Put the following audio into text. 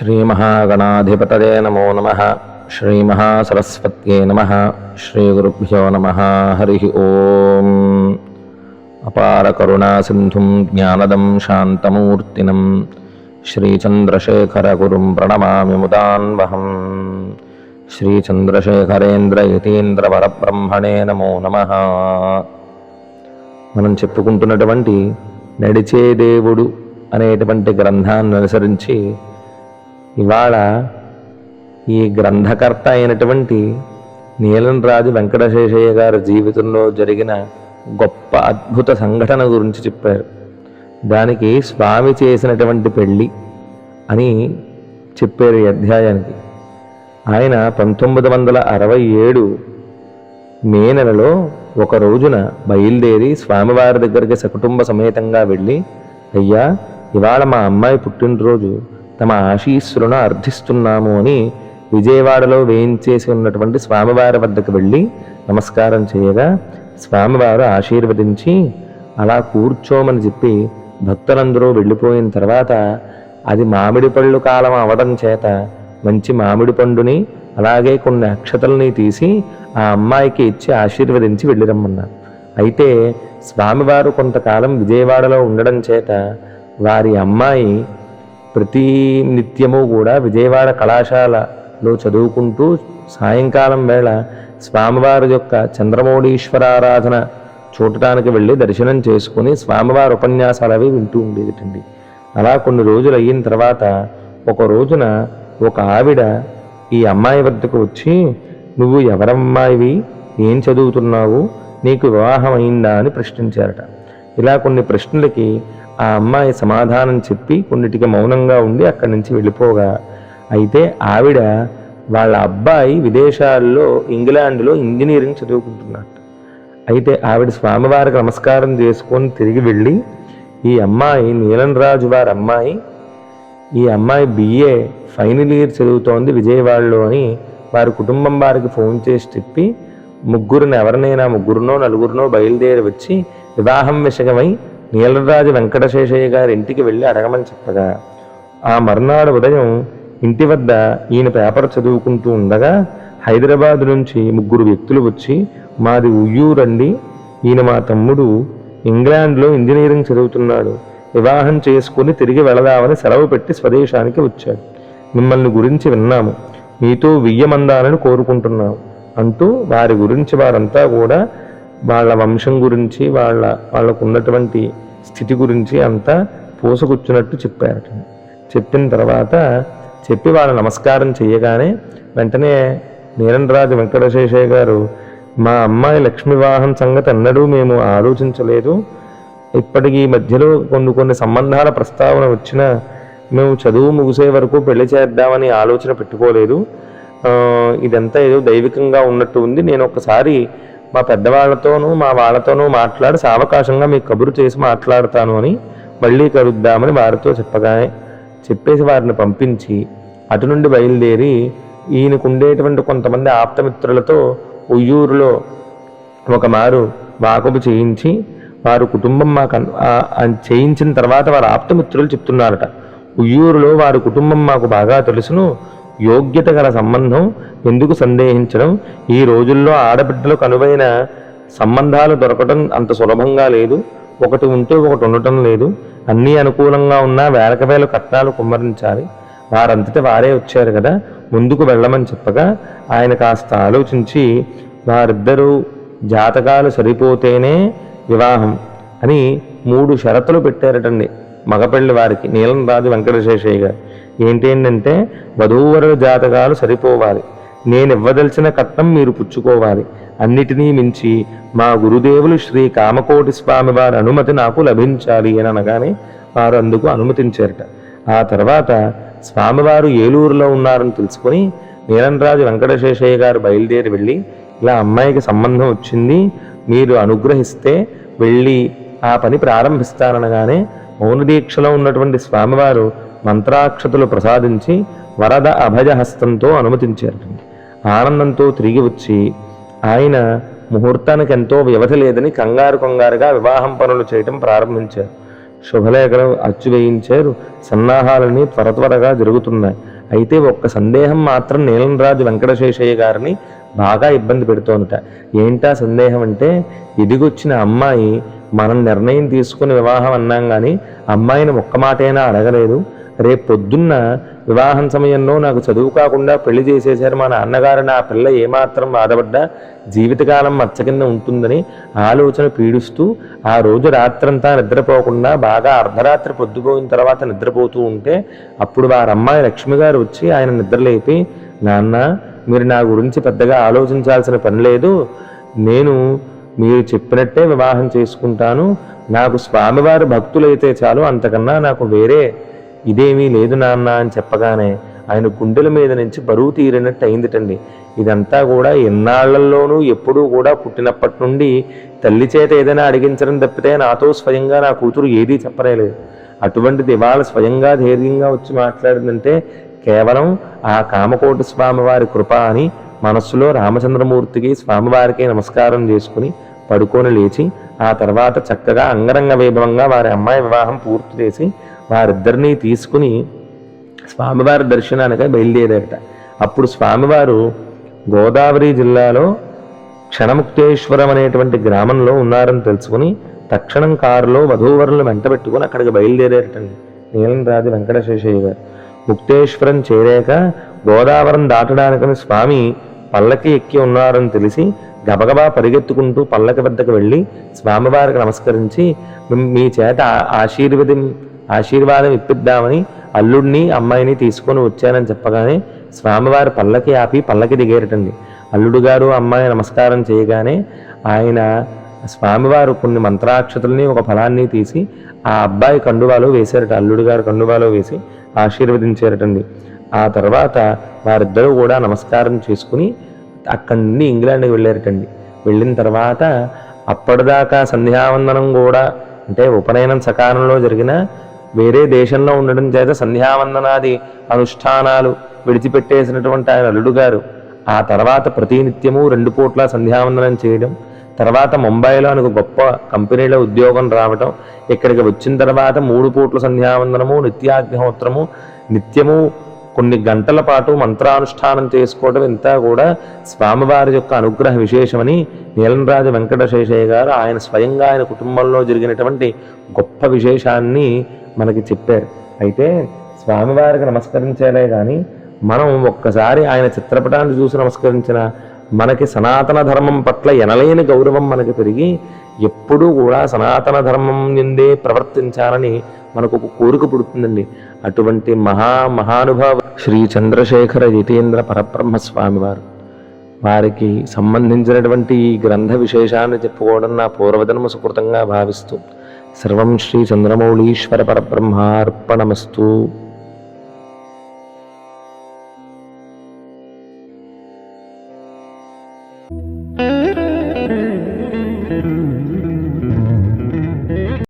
శ్రీమహాగణాధిపతయే నమో నమ. శ్రీమహాసరస్వత్యే నమ. శ్రీగురుభ్యో నమ. హరి ఓం. అపారకరుణాసింధుం జ్ఞానదం శాంతమూర్తినం. శ్రీచంద్రశేఖరగురుం ప్రణమామి ముదాన్వహం. శ్రీచంద్రశేఖరేంద్ర యతీంద్రవరబ్రహ్మణే నమో నమ. మనం చెప్పుకుంటున్నటువంటి నడిచే దేవుడు అనేటువంటి గ్రంథాన్ని అనుసరించి ఇవాళ ఈ గ్రంథకర్త అయినటువంటి నీలంరాజు వెంకటశేషయ్య గారి జీవితంలో జరిగిన గొప్ప అద్భుత సంఘటన గురించి చెప్పారు. దానికి స్వామి చేసినటువంటి పెళ్ళి అని చెప్పారు ఈ అధ్యాయానికి. ఆయన పంతొమ్మిది వందల అరవై ఏడు మే నెలలో ఒక రోజున బయలుదేరి స్వామివారి దగ్గరికి సకుటుంబ సమేతంగా వెళ్ళి అయ్యా ఇవాళ మా అమ్మాయి పుట్టినరోజు. తమ ఆశీస్సులను అర్థిస్తున్నాము అని విజయవాడలో వేయించేసి ఉన్నటువంటి స్వామివారి వద్దకు వెళ్ళి నమస్కారం చేయగా స్వామివారు ఆశీర్వదించి అలా కూర్చోమని చెప్పి భక్తులందరూ వెళ్ళిపోయిన తర్వాత అది మామిడి పళ్ళు కాలం అవడం చేత మంచి మామిడి పండుని అలాగే కొన్ని అక్షతల్ని తీసి ఆ అమ్మాయికి ఇచ్చి ఆశీర్వదించి వెళ్ళిరమ్మన్నారు అయితే స్వామివారు కొంతకాలం విజయవాడలో ఉండడం చేత వారి అమ్మాయి ప్రతి నిత్యము కూడా విజయవాడ కళాశాలలో చదువుకుంటూ సాయంకాలం వేళ స్వామివారి యొక్క చంద్రమౌళీశ్వరారాధన చూడటానికి వెళ్ళి దర్శనం చేసుకుని స్వామివారి ఉపన్యాసాలు అవి వింటూ ఉండేదిటండి. అలా కొన్ని రోజులు అయిన తర్వాత ఒక రోజున ఒక ఆవిడ ఈ అమ్మాయి వద్దకు వచ్చి నువ్వు ఎవరమ్మాయివి ఏం చదువుతున్నావు? నీకు వివాహం అయిందా? అని ప్రశ్నించారట. ఇలా కొన్ని ప్రశ్నలకి ఆ అమ్మాయి సమాధానం చెప్పి కొన్నిటికి మౌనంగా ఉండి అక్కడి నుంచి వెళ్ళిపోగా. అయితే ఆవిడ వాళ్ళ అబ్బాయి విదేశాల్లో ఇంగ్లాండ్లో ఇంజనీరింగ్ చదువుకుంటున్నట్టు అయితే ఆవిడ స్వామివారికి నమస్కారం చేసుకొని తిరిగి వెళ్ళి ఈ అమ్మాయి నీలంరాజు వారి అమ్మాయి ఈ అమ్మాయి బిఏ ఫైనల్ ఇయర్ చదువుతోంది విజయవాడలో అని వారి కుటుంబం వారికి ఫోన్ చేసి చెప్పి ముగ్గురిని ఎవరినైనా ముగ్గురునో నలుగురినో బయలుదేరి వచ్చి వివాహం విషయమై నీలరాజు వెంకటశేషయ్య గారి ఇంటికి వెళ్ళి అడగమని చెప్పగా ఆ మర్నాడు ఉదయం ఇంటి వద్ద ఈయన పేపర్ చదువుకుంటూ ఉండగా హైదరాబాద్ నుంచి ముగ్గురు వ్యక్తులు వచ్చి మాది ఉయ్యూరండి ఈయన మా తమ్ముడు ఇంగ్లాండ్లో ఇంజనీరింగ్ చదువుతున్నాడు వివాహం చేసుకుని తిరిగి వెళదామని సెలవు పెట్టి స్వదేశానికి వచ్చాడు. మిమ్మల్ని గురించి విన్నాము మీతో వియ్యమందాలని కోరుకుంటున్నాము అంటూ వారి గురించి వారంతా కూడా వాళ్ళ వంశం గురించి వాళ్ళ వాళ్ళకు ఉన్నటువంటి స్థితి గురించి అంతా పూసగుచ్చినట్టు చెప్పారట. చెప్పిన తర్వాత చెప్పి వాళ్ళ నమస్కారం చేయగానే వెంటనే నీరంరాజు వెంకటశేషయ్య గారు మా అమ్మాయి లక్ష్మి వివాహం సంగతి అన్నడూ మేము ఆలోచించలేదు. ఇప్పటికీ ఈ మధ్యలో కొన్ని కొన్ని సంబంధాల ప్రస్తావన వచ్చినా మేము చదువు ముగిసే వరకు పెళ్ళి చేద్దామని ఆలోచన పెట్టుకోలేదు. ఇదంతా ఏదో దైవికంగా ఉన్నట్టు ఉంది. నేను ఒకసారి మా పెద్దవాళ్ళతోనూ మా వాళ్ళతోనూ మాట్లాడి సావకాశంగా మీకు కబురు చేసి మాట్లాడతాను అని మళ్ళీ కలుద్దామని వారితో చెప్పగానే చెప్పేసి వారిని పంపించి అటు నుండి బయలుదేరి ఈయనకు ఉండేటువంటి కొంతమంది ఆప్తమిత్రులతో ఉయ్యూరులో ఒక మారు వాకపు చేయించి వారు కుటుంబం మాకు అన్- చేయించిన తర్వాత వారు ఆప్తమిత్రులు చెప్తున్నారట. ఉయ్యూరులో వారి కుటుంబం మాకు బాగా తెలుసును యోగ్యత గల సంబంధం ఎందుకు సందేహించడం? ఈ రోజుల్లో ఆడబిడ్డలకు అనువైన సంబంధాలు దొరకటం అంత సులభంగా లేదు. ఒకటి ఉంటే ఒకటి ఉండటం లేదు. అన్నీ అనుకూలంగా ఉన్నా వేలక వేల కట్నాలు కుమ్మరించాలి. వారంతటి వారే వచ్చారు కదా ముందుకు వెళ్ళమని చెప్పగా ఆయన కాస్త ఆలోచించి వారిద్దరూ జాతకాలు సరిపోతేనే వివాహం అని మూడు షరతులు పెట్టారటండి. మగపెళ్ళి వారికి నీలం రాజు వెంకటశేషయ్య గారు ఏంటంటే వధూవరుల జాతకాలు సరిపోవాలి. నేను ఇవ్వదలిచిన కట్నం మీరు పుచ్చుకోవాలి. అన్నిటినీ మించి మా గురుదేవులు శ్రీ కామకోటి స్వామి వారి అనుమతి నాకు లభించాలి అని అనగానే వారు అందుకు అనుమతించారట. ఆ తర్వాత స్వామివారు ఏలూరులో ఉన్నారని తెలుసుకొని నీలంరాజు వెంకటశేషయ్య గారు బయలుదేరి వెళ్ళి ఇలా అమ్మాయికి సంబంధం వచ్చింది మీరు అనుగ్రహిస్తే వెళ్ళి ఆ పని ప్రారంభిస్తారనగానే మౌన దీక్షలో ఉన్నటువంటి స్వామివారు మంత్రాక్షతులు ప్రసాదించి వరద అభయహస్తంతో అనుమతించారు. ఆనందంతో తిరిగి వచ్చి ఆయన ముహూర్తానికి ఎంతో వ్యవధి లేదని కంగారు కంగారుగా వివాహం పనులు చేయటం ప్రారంభించారు. శుభలేఖలు అచ్చు వేయించారు. సన్నాహాలని త్వర త్వరగా జరుగుతున్నాయి. అయితే ఒక్క సందేహం మాత్రం నీలంరాజు వెంకటశేషయ్య గారిని బాగా ఇబ్బంది పెడుతోందట. ఏంటా సందేహం అంటే ఎదిగొచ్చిన అమ్మాయి మనం నిర్ణయం తీసుకుని వివాహం అన్నాం కానీ అమ్మాయిని ఒక్క మాటైనా అడగలేదు. రేపు పొద్దున్న వివాహం సమయంలో నాకు చదువు కాకుండా పెళ్ళి చేసేశారు మా నాన్నగారు. నా పిల్ల ఏమాత్రం బాధపడ్డా జీవితకాలం మచ్చ కింద ఉంటుందని ఆలోచన పీడిస్తూ ఆ రోజు రాత్రంతా నిద్రపోకుండా బాగా అర్ధరాత్రి పొద్దుపోయిన తర్వాత నిద్రపోతూ ఉంటే అప్పుడు వారి అమ్మాయి లక్ష్మి గారు వచ్చి ఆయన నిద్రలేపి నాన్న మీరు నా గురించి పెద్దగా ఆలోచించాల్సిన పని లేదు. నేను మీరు చెప్పినట్టే వివాహం చేసుకుంటాను. నాకు స్వామివారి భక్తులైతే చాలు. అంతకన్నా నాకు వేరే ఇదేమీ లేదు నాన్న అని చెప్పగానే ఆయన గుండెల మీద నుంచి బరువు తీరినట్టు అయిందిటండి. ఇదంతా కూడా ఎన్నాళ్ళలోనూ ఎప్పుడూ కూడా పుట్టినప్పటి నుండి తల్లి చేత ఏదైనా అడిగించడం తప్పితే నాతో స్వయంగా నా కూతురు ఏదీ చెప్పలేదు అటువంటిది ఇవాళ స్వయంగా ధైర్యంగా వచ్చి మాట్లాడిందంటే కేవలం ఆ కామకోటి స్వామివారి కృప అని మనస్సులో రామచంద్రమూర్తికి స్వామివారికి నమస్కారం చేసుకుని పడుకొని లేచి ఆ తర్వాత చక్కగా అంగరంగ వైభవంగా వారి అమ్మాయి వివాహం పూర్తి చేసి వారిద్దరినీ తీసుకుని స్వామివారి దర్శనానికై బయలుదేరారట. అప్పుడు స్వామివారు గోదావరి జిల్లాలో క్షణముక్తేశ్వరం అనేటువంటి గ్రామంలో ఉన్నారని తెలుసుకుని తక్షణం కారులో వధూవరులు వెంట పెట్టుకుని అక్కడికి బయలుదేరారటండి. నీలం రాజు వెంకటశేషయ్య గారు. ముక్తేశ్వరం చేరాక గోదావరం దాటడానికని స్వామి పల్లకి ఎక్కి ఉన్నారని తెలిసి గబగబా పరిగెత్తుకుంటూ పల్లకి వద్దకు వెళ్ళి స్వామివారికి నమస్కరించి "మీ- చేత ఆశీర్వదం ఆశీర్వాదం ఇప్పిద్దామని అల్లుడిని అమ్మాయిని తీసుకొని వచ్చానని చెప్పగానే స్వామివారి పల్లకి ఆపి పల్లకి దిగేరటండి. అల్లుడు గారు అమ్మాయి నమస్కారం చేయగానే ఆయన స్వామివారు కొన్ని మంత్రాక్షతుల్ని ఒక ఫలాన్ని తీసి ఆ అబ్బాయి కండువాలో వేశారట అల్లుడు గారు కండువాలో వేసి ఆశీర్వదించారటండి. ఆ తర్వాత వారిద్దరూ కూడా నమస్కారం చేసుకుని అక్కడి నుండి ఇంగ్లాండ్కి వెళ్ళారటండి. వెళ్ళిన తర్వాత అప్పటిదాకా సంధ్యావందనం కూడా అంటే ఉపనయనం సకాలంలో జరిగిన వేరే దేశంలో ఉండడం చేత సంధ్యావందనాది అనుష్ఠానాలు విడిచిపెట్టేసినటువంటి ఆయన అల్లుడు గారు. ఆ తర్వాత ప్రతినిత్యము రెండు పూట్ల సంధ్యావందనం చేయడం తర్వాత ముంబైలో ఆయనకు గొప్ప కంపెనీలో ఉద్యోగం రావటం ఇక్కడికి వచ్చిన తర్వాత మూడు పూట్ల సంధ్యావందనము నిత్యాగ్నిహోత్రము నిత్యము కొన్ని గంటల పాటు మంత్రానుష్ఠానం చేసుకోవడం ఇంతా కూడా స్వామివారి యొక్క అనుగ్రహ విశేషమని నీలంరాజు వెంకటశేషయ్య గారు ఆయన స్వయంగా ఆయన కుటుంబంలో జరిగినటువంటి గొప్ప విశేషాన్ని మనకి చెప్పారు. అయితే స్వామివారికి నమస్కరించాలే కానీ మనం ఒక్కసారి ఆయన చిత్రపటాన్ని చూసి నమస్కరించిన మనకి సనాతన ధర్మం పట్ల ఎనలేని గౌరవం మనకి పెరిగి ఎప్పుడూ కూడా సనాతన ధర్మం నిందే ప్రవర్తించాలని మనకు ఒక కోరిక పుడుతుందండి. అటువంటి మహా మహానుభావ శ్రీ చంద్రశేఖర జితేంద్ర పరబ్రహ్మ స్వామి వారు వారికి సంబంధించినటువంటి ఈ గ్రంథ విశేషాన్ని చెప్పుకోవడం నా పూర్వజన్మ సుకృతంగా భావిస్తూ సర్వం శ్రీ చంద్రమౌళీశ్వర పరబ్రహ్మార్పణమస్తు.